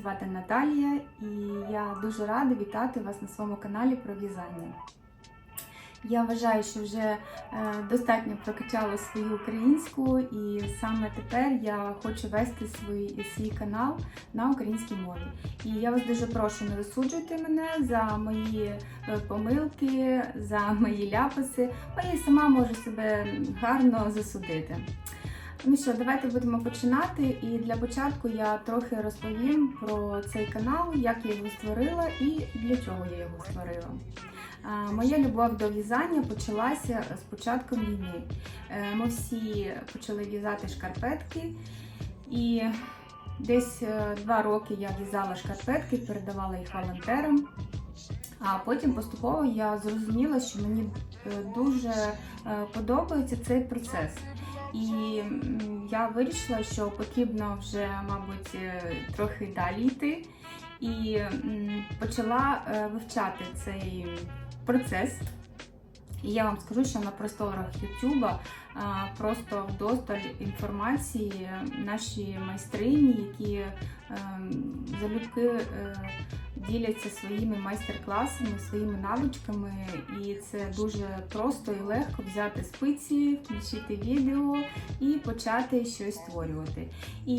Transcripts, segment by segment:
звати Наталія, і я дуже рада вітати вас на своєму каналі про в'язання. Я вважаю, що вже е, достатньо прокачала свою українську, і саме тепер я хочу вести свій, свій канал на українській мові. І я вас дуже прошу, не розсуджуйте мене за мої е, помилки, за мої ляпаси, бо я сама можу себе гарно засудити. Ну що, давайте будемо починати. І для початку я трохи розповім про цей канал, як я його створила і для чого я його створила. Моя любов до в'язання почалася з початком війни. Е, Ми всі почали в'язати шкарпетки, і десь е, два роки я в'язала шкарпетки, передавала їх волонтерам. А потім поступово я зрозуміла, що мені е, дуже подобається цей процес. І я вирішила, що потрібно вже, мабуть, е, трохи далі йти. І почала е, вивчати цей процес. І я вам скажу, що на просторах Ютуба просто вдосталь інформації наші майстрині, які ем, залюбки е, діляться своїми майстер-класами, своїми навичками, і це дуже просто і легко взяти спиці, включити відео і почати щось створювати. І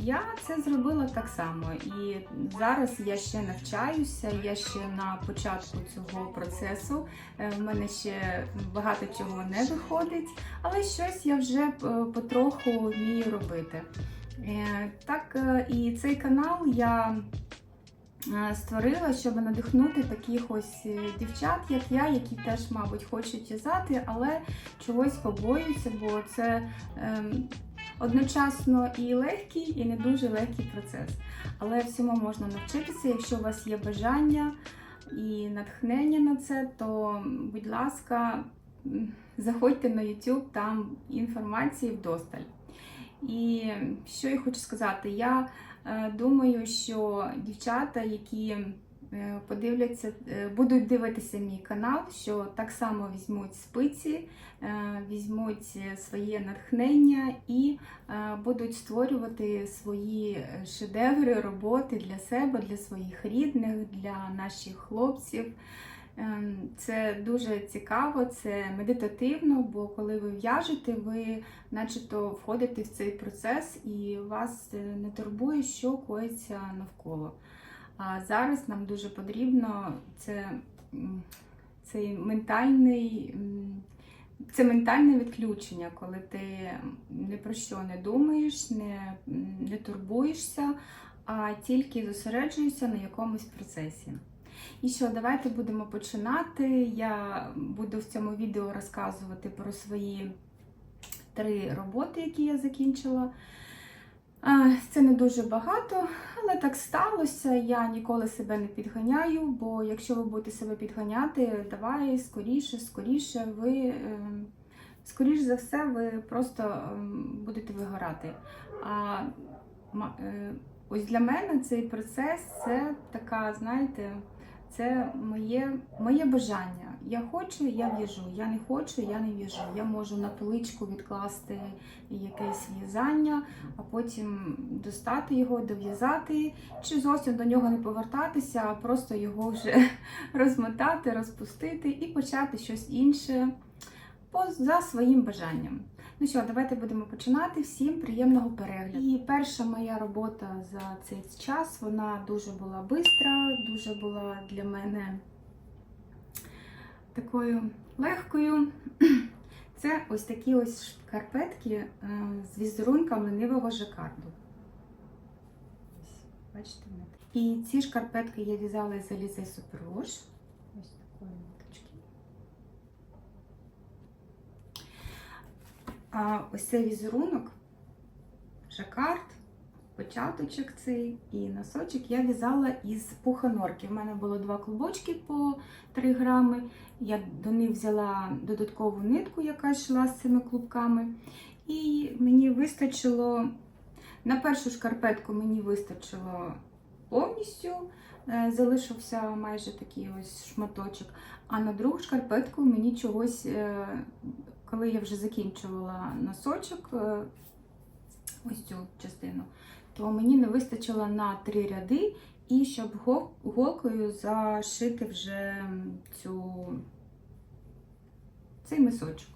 я це зробила так само. І зараз я ще навчаюся, я ще на початку цього процесу. Е, В мене ще багато чого не виходить, але щось я вже е, потроху вмію робити. Е, Так, і цей канал я створила, щоб надихнути таких ось е, дівчат, як я, які теж, мабуть, хочуть в'язати, але чогось побоюються, бо це ем, одночасно і легкий, і не дуже легкий процес. Але всьому можна навчитися, якщо у вас є бажання і натхнення на це, то, будь ласка, заходьте на YouTube, там інформації вдосталь. І що я хочу сказати, я е, думаю, що дівчата, які е, подивляться, е, будуть дивитися мій канал, що так само візьмуть спиці, е, візьмуть е, своє натхнення і е, будуть створювати свої е, шедеври, роботи для себе, для своїх рідних, для наших хлопців. Ем, Це дуже цікаво, це медитативно, бо коли ви в'яжете, ви начебто входите в цей процес і вас е, не турбує, що коїться навколо. А зараз нам дуже потрібно це, цей ментальний. Це ментальне відключення, коли ти ні про що не думаєш, не, не турбуєшся, а тільки зосереджуєшся на якомусь процесі. І що, давайте будемо починати. Я буду в цьому відео розказувати про свої три роботи, які я закінчила. Це не дуже багато, але так сталося. Я ніколи себе не підганяю, бо якщо ви будете себе підганяти, давай скоріше, скоріше, ви е, скоріш за все, ви просто ем, будете вигорати. А е, ось для мене цей процес це така, знаєте, це моє, моє бажання. Я хочу, я в'яжу. Я не хочу, я не в'яжу. Я можу на поличку відкласти якесь в'язання, а потім достати його, дов'язати, чи зовсім до нього не повертатися, а просто його вже розмотати, розпустити і почати щось інше за своїм бажанням. Ну що, давайте будемо починати. Всім приємного перегляду. І перша моя робота за цей час вона дуже була бистра, дуже була для мене такою легкою. Це ось такі ось шкарпетки е, з візерунком ленивого жакарду. Бачите. І ці шкарпетки я в'язала із Алізи Супервош. А ось цей візерунок, жакард, початочок цей і носочок я в'язала із пуханорки. У мене було два клубочки по 3 грами. Я до них взяла додаткову нитку, яка йшла з цими клубками. І мені вистачило, на першу шкарпетку мені вистачило повністю, е, залишився майже такий ось шматочок. А на другу шкарпетку мені чогось, е, коли я вже закінчувала носочок, е, ось цю частину, то мені не вистачило на три ряди, і щоб голкою зашити вже цю, цей мисочок.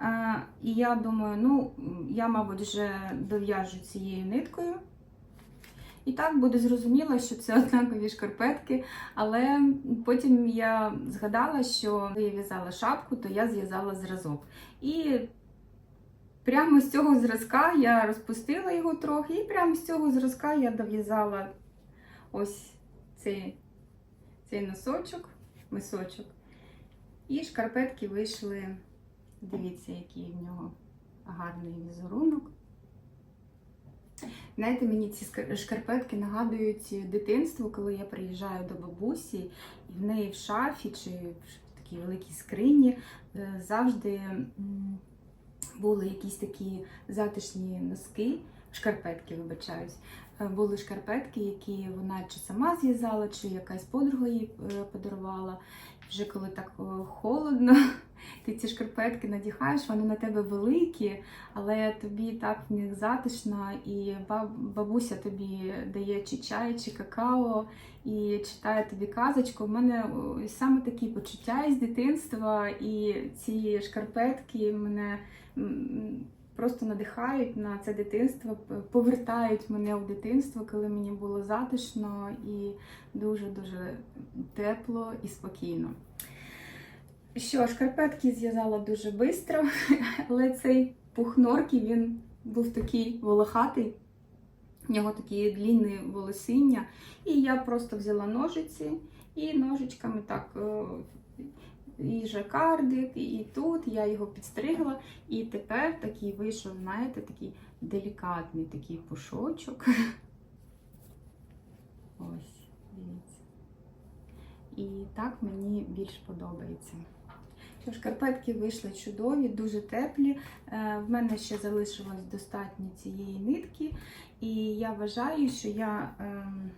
Е, І я думаю, ну, я, мабуть, вже дов'яжу цією ниткою. І так буде зрозуміло, що це однакові шкарпетки, але потім я згадала, що я в'язала шапку, то я зв'язала зразок. І прямо з цього зразка я розпустила його трохи, і прямо з цього зразка я дов'язала ось цей, цей носочок, мисочок. І шкарпетки вийшли. Дивіться, який в нього гарний візерунок. Знаєте, мені ці шкарпетки нагадують дитинство, коли я приїжджаю до бабусі, і в неї в шафі чи в такій великій скрині е, завжди були якісь такі затишні носки, шкарпетки, вибачаюсь. Е, Були шкарпетки, які вона чи сама зв'язала, чи якась подруга їй е, подарувала. Вже коли так холодно, ти ці шкарпетки надягаєш, вони на тебе великі, але тобі так в них затишно, і бабуся тобі дає чи чай, чи какао, і читає тобі казочку. У мене саме такі почуття із дитинства, і ці шкарпетки мене просто надихають на це дитинство, повертають мене в дитинство, коли мені було затишно і дуже-дуже тепло і спокійно. Що, шкарпетки зв'язала дуже швидко, але цей пух норки він був такий волохатий, в нього такі длінні волосиння. І я просто взяла ножиці і ножичками так. І жакардик, і тут я його підстригла, і тепер такий вийшов, знаєте, такий делікатний такий пушочок. Ось, дивіться. І так мені більш подобається. Що шкарпетки вийшли чудові, дуже теплі. Е, В мене ще залишилось достатньо цієї нитки, і я вважаю, що я ем,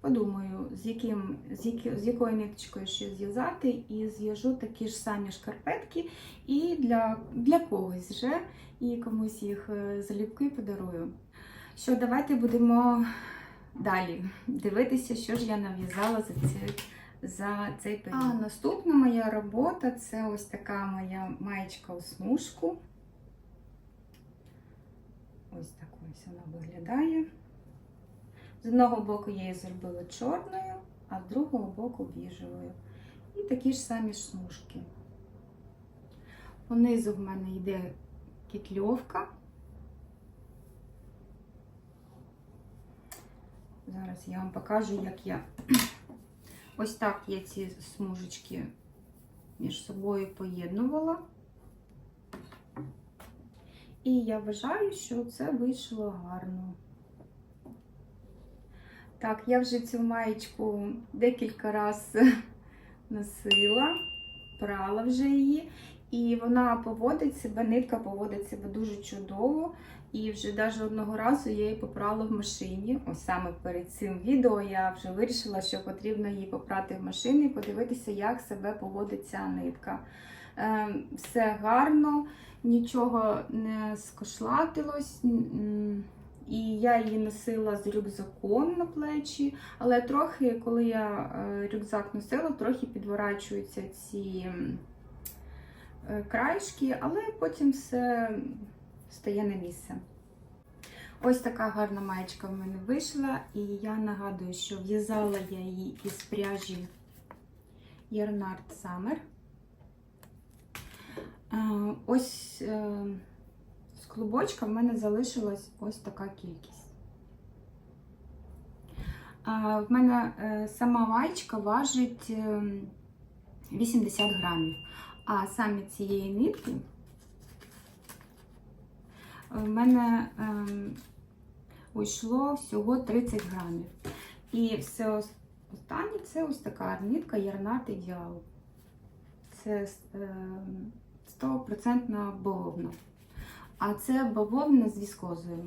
подумаю, з, яким, з, які, з якою ниточкою ще зв'язати, і зв'яжу такі ж самі шкарпетки і для, для когось вже, і комусь їх е, залюбки подарую. Що, давайте будемо далі дивитися, що ж я нав'язала за цей за цей період. А наступна моя робота це ось така моя маєчка у смужку. Ось так ось вона виглядає. З одного боку я її зробила чорною, а з другого боку біжевою. І такі ж самі смужки. Понизу в мене йде кітльовка. Зараз я вам покажу, як я Ось так я ці смужечки між собою поєднувала. І я вважаю, що це вийшло гарно. Так, я вже цю маєчку декілька разів носила, прала вже її, і вона поводить себе, нитка поводить себе дуже чудово. І вже навіть одного разу я її попрала в машині. Ось саме перед цим відео я вже вирішила, що потрібно її попрати в машині і подивитися, як себе поводить ця нитка. Е, Все гарно, нічого не скошлатилось. І я її носила з рюкзаком на плечі, але трохи, коли я е, рюкзак носила, трохи підворачуються ці е, краєшки, але потім все стає на місце. Ось така гарна маєчка в мене вийшла, і я нагадую, що в'язала я її із пряжі Ярнард. Е, Ось е, клубочка в мене залишилась ось така кількість. В мене е, сама маєчка важить е, 80 грамів, а самі цієї нитки в мене ем, уйшло всього 30 грамів. І все останнє це ось така нитка Ярнат Ідеал. Це ем, 100% бавовна. А це бавовна з віскозою.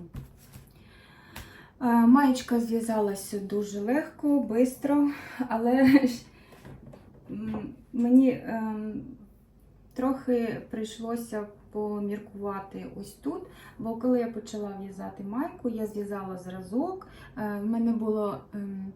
Е, Маєчка зв'язалася дуже легко, швидко, але мені ем, трохи прийшлося поміркувати ось тут. Бо коли я почала в'язати майку, я зв'язала зразок. Е, В мене було ем,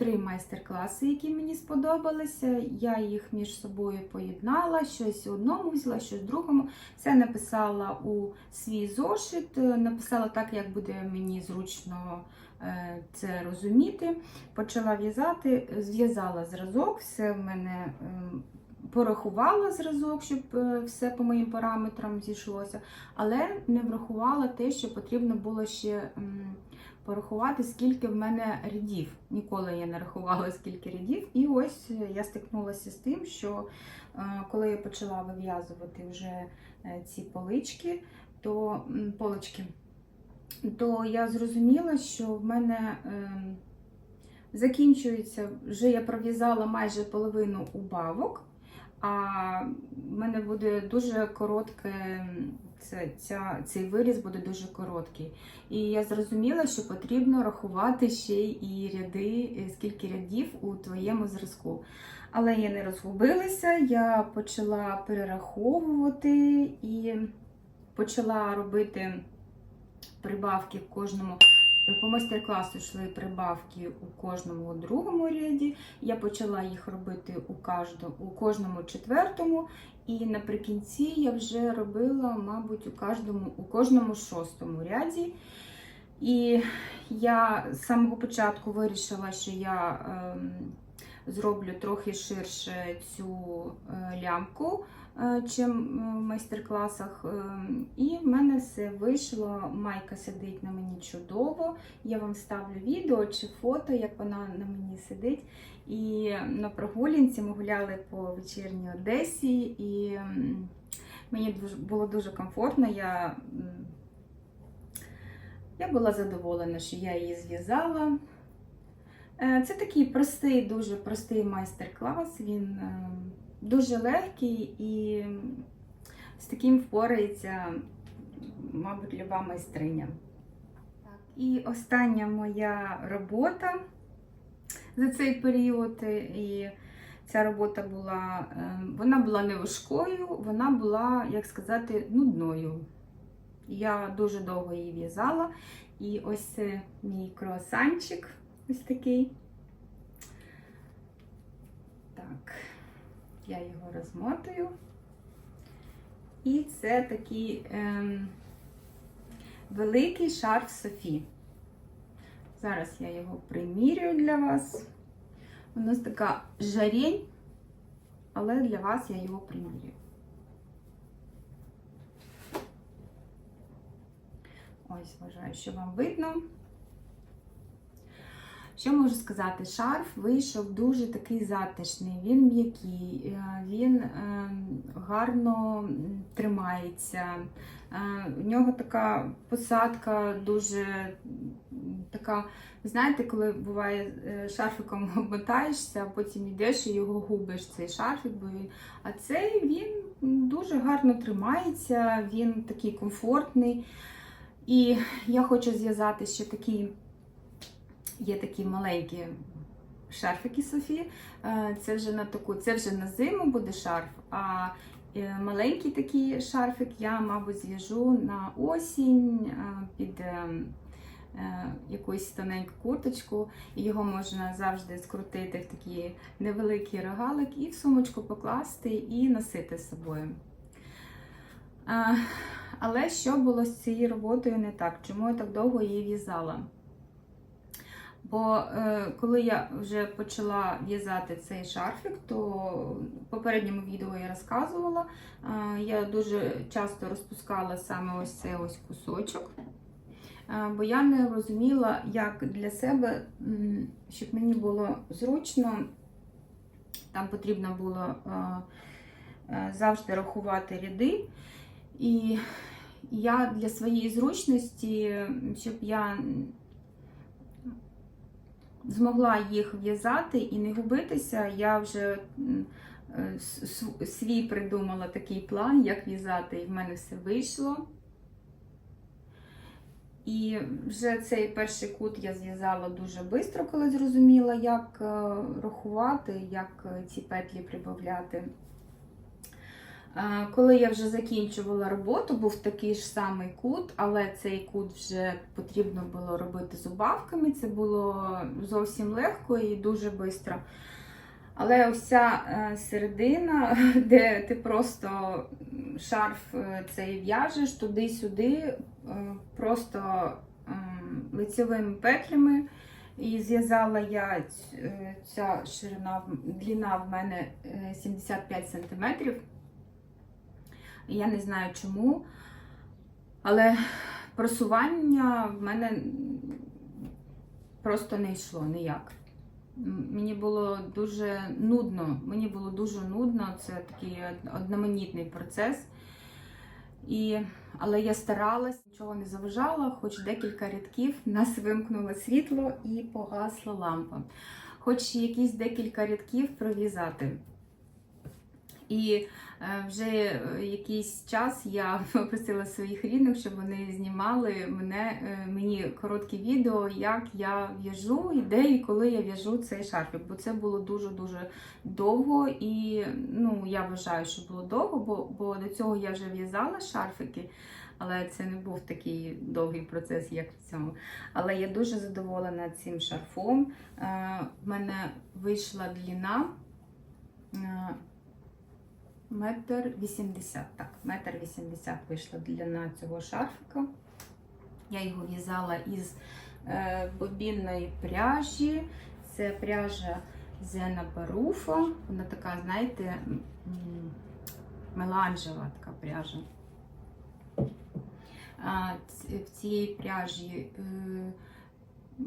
три майстер-класи, які мені сподобалися. Я їх між собою поєднала, щось одному взяла, щось другому. Все написала у свій зошит, е, написала так, як буде мені зручно е, це розуміти. Почала в'язати, зв'язала зразок, все в мене ем, порахувала зразок, щоб е, все по моїм параметрам зійшлося, але не врахувала те, що потрібно було ще м, порахувати, скільки в мене рядів. Ніколи я не рахувала, скільки рядів. І ось е, я стикнулася з тим, що е, коли я почала вив'язувати вже е, ці полички, то м, полочки, то я зрозуміла, що в мене. ем, Закінчується, вже я пров'язала майже половину убавок, а в мене буде дуже коротке, це, ця, цей виріз буде дуже короткий. І я зрозуміла, що потрібно рахувати ще і ряди, е, скільки рядів у твоєму зразку. Але я не розгубилася, я почала перераховувати і почала робити прибавки в кожному. По майстер-класу йшли прибавки у кожному другому ряді. Я почала їх робити у кожному четвертому, і наприкінці я вже робила, мабуть, у кожному, у кожному шостому ряді. І я з самого початку вирішила, що я ем, зроблю трохи ширше цю е, лямку, е, чим е, в майстер-класах. Ем, І в мене все вийшло. Майка сидить на мені чудово. Я вам ставлю відео чи фото, як вона на мені сидить. І на прогулянці ми гуляли по вечірній Одесі, і мені було дуже комфортно. Я, я була задоволена, що я її зв'язала. Е, Це такий простий, дуже простий майстер-клас. Він е, дуже легкий і з таким впорається, мабуть, люба майстриня. І остання моя робота за цей період. І ця робота була, е, вона була не важкою, вона була, як сказати, нудною. Я дуже довго її в'язала. І ось мій круасанчик. Ось такий. Так, я його розмотую. І це такий ем, великий шарф Софі. Зараз я його примірюю для вас. У нас така жарень, але для вас я його примірюю. Ось, вважаю, що вам видно. Що можу сказати? Шарф вийшов дуже такий затишний, він м'який, е, він е, гарно тримається. Е, У нього така посадка дуже така. Знаєте, коли буває шарфиком обмотаєшся, а потім йдеш і його губиш цей шарфик, бо він. А цей він дуже гарно тримається, він такий комфортний. І я хочу зв'язати ще такий. Є такі маленькі шарфики Софі. Е, Це вже на таку, це вже на зиму буде шарф. А е, маленький такий шарфик я, мабуть, зв'яжу на осінь е, під якусь тоненьку курточку. Його можна завжди скрутити в такий невеликий рогалик і в сумочку покласти і носити з собою. Але що було з цією роботою не так? Чому я так довго її в'язала? Бо е, коли я вже почала в'язати цей шарфік, то в попередньому відео я розказувала, е, я дуже часто розпускала саме ось цей ось кусочок, е, бо я не розуміла, як для себе, щоб мені було зручно, там потрібно було е, е, завжди рахувати ряди. І я для своєї зручності, щоб я змогла їх в'язати і не губитися, я вже е, свій придумала такий план, як в'язати, і в мене все вийшло. І вже цей перший кут я зв'язала дуже швидко, коли зрозуміла, як е, рахувати, як е, ці петлі прибавляти. Коли я вже закінчувала роботу, був такий ж самий кут, але цей кут вже потрібно було робити зубавками. Це було зовсім легко і дуже швидко. Але ось е, середина, де ти просто шарф е, цей в'яжеш туди-сюди, е, просто ем, лицевими петлями. І зв'язала я ця ширина, длина в мене е, 75 см. Я не знаю чому, але просування в мене просто не йшло ніяк. Мені було дуже нудно. Мені було дуже нудно, це такий одноманітний процес. І, але я старалась, нічого не заважала, хоч декілька рядків нас вимкнуло світло і погасла лампа. Хоч якісь декілька рядків пров'язати. І вже е, якийсь час я попросила своїх рідних, щоб вони знімали мене, е, мені короткі відео, як я в'яжу, і де і коли я в'яжу цей шарфік. Бо це було дуже-дуже довго. І ну, я вважаю, що було довго, бо, бо до цього я вже в'язала шарфики. Але це не був такий довгий процес, як в цьому. Але я дуже задоволена цим шарфом. Е, В мене вийшла длина е, метр вісімдесят. Так, метр вісімдесят вийшла длина цього шарфика. Я його в'язала із е, бобінної пряжі. Це пряжа Зена Баруфа. Вона така, знаєте, меланжева така пряжа. В цієї пряжі е,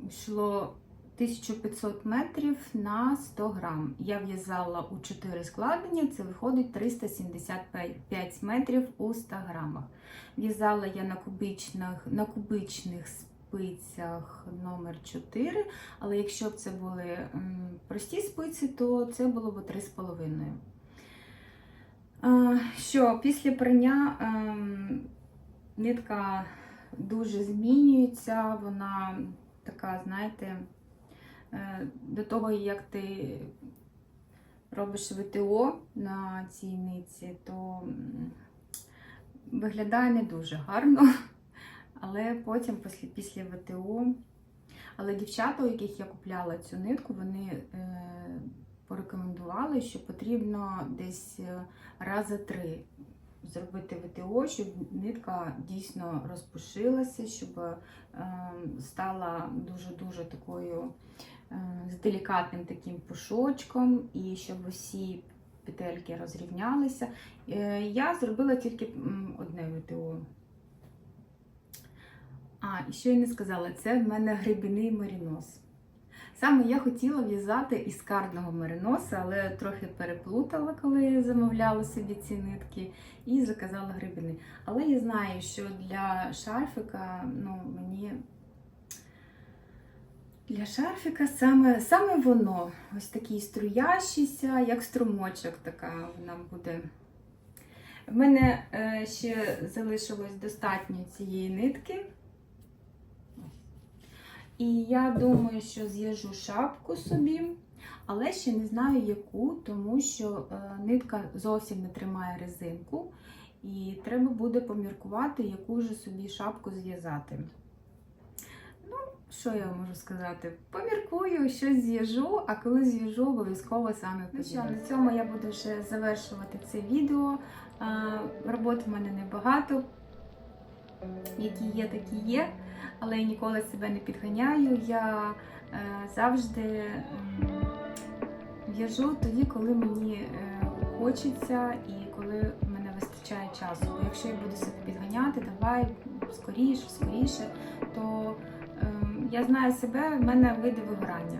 йшло 1500 метрів на 100 грам. Я в'язала у 4 складення, це виходить 375 метрів у 100 грамах. В'язала я на кубичних, на кубичних спицях номер 4, але якщо б це були прості спиці, то це було б 3,5. Що після прання ем, нитка дуже змінюється, вона така, знаєте, до того, як ти робиш ВТО на цій нитці, то виглядає не дуже гарно. Але потім після, після ВТО. Але дівчата, у яких я купляла цю нитку, вони е, порекомендували, що потрібно десь е, рази три зробити ВТО, щоб нитка дійсно розпушилася, щоб е, стала дуже-дуже такою е, з делікатним таким пушочком, і щоб усі петельки розрівнялися. Е, я зробила тільки одне ВТО. А, і що я не сказала, це в мене грибіний марінос. Саме я хотіла в'язати із карного мериноса, але трохи переплутала, коли замовляла собі ці нитки, і заказала грибини. Але я знаю, що для шарфика, ну, мені для шарфика саме, саме воно, ось такий струящийся, як струмочок, така вона буде. В мене е, ще залишилось достатньо цієї нитки. І я думаю, що з'їжджу шапку собі, але ще не знаю яку, тому що е, нитка зовсім не тримає резинку, і треба буде поміркувати, яку ж собі шапку зв'язати. Що я можу сказати? Поміркую, щось з'їжджу, а коли з'їжджу, обов'язково саме Ну що, на цьому я буду вже завершувати це відео. Роботи в мене небагато. Які є, такі є але я ніколи себе не підганяю. Я е, завжди в'яжу тоді, коли мені е, хочеться і коли в мене вистачає часу. Бо якщо я буду себе підганяти, давай скоріше, скоріше, то я знаю себе, в мене вийде вигорання.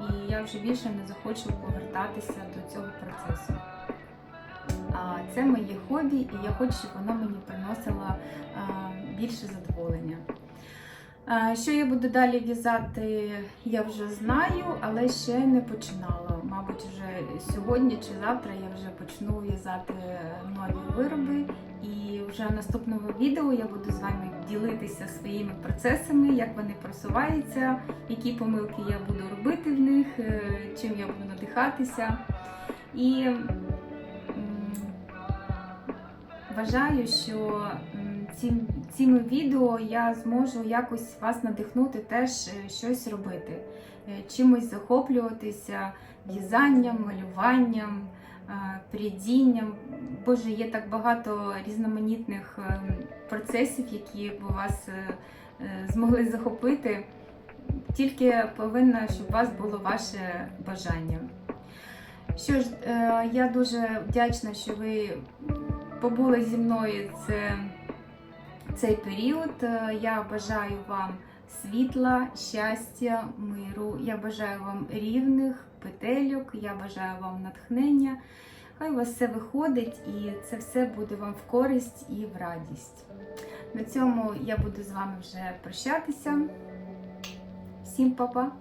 І я вже більше не захочу повертатися до цього процесу. Це моє хобі, і я хочу, щоб воно мені приносило більше задоволення. Що я буду далі в'язати, я вже знаю, але ще не починала. Мабуть, вже сьогодні чи завтра я вже почну в'язати нові вироби. І вже в наступному відео я буду з вами ділитися своїми процесами, як вони просуваються, які помилки я буду робити в них, е, чим я буду надихатися. І вважаю, що цим, цими відео я зможу якось вас надихнути теж е, щось робити, е, чимось захоплюватися в'язанням, малюванням, е, прядінням. Боже, є так багато різноманітних процесів, які б вас змогли захопити. Тільки повинна, щоб у вас було ваше бажання. Що ж, я дуже вдячна, що ви побули зі мною це, цей період. Е, Я бажаю вам світла, щастя, миру. Я бажаю вам рівних петельок, я бажаю вам натхнення. Хай у вас все виходить і це все буде вам в користь і в радість. На цьому я буду з вами вже прощатися. Всім па-па!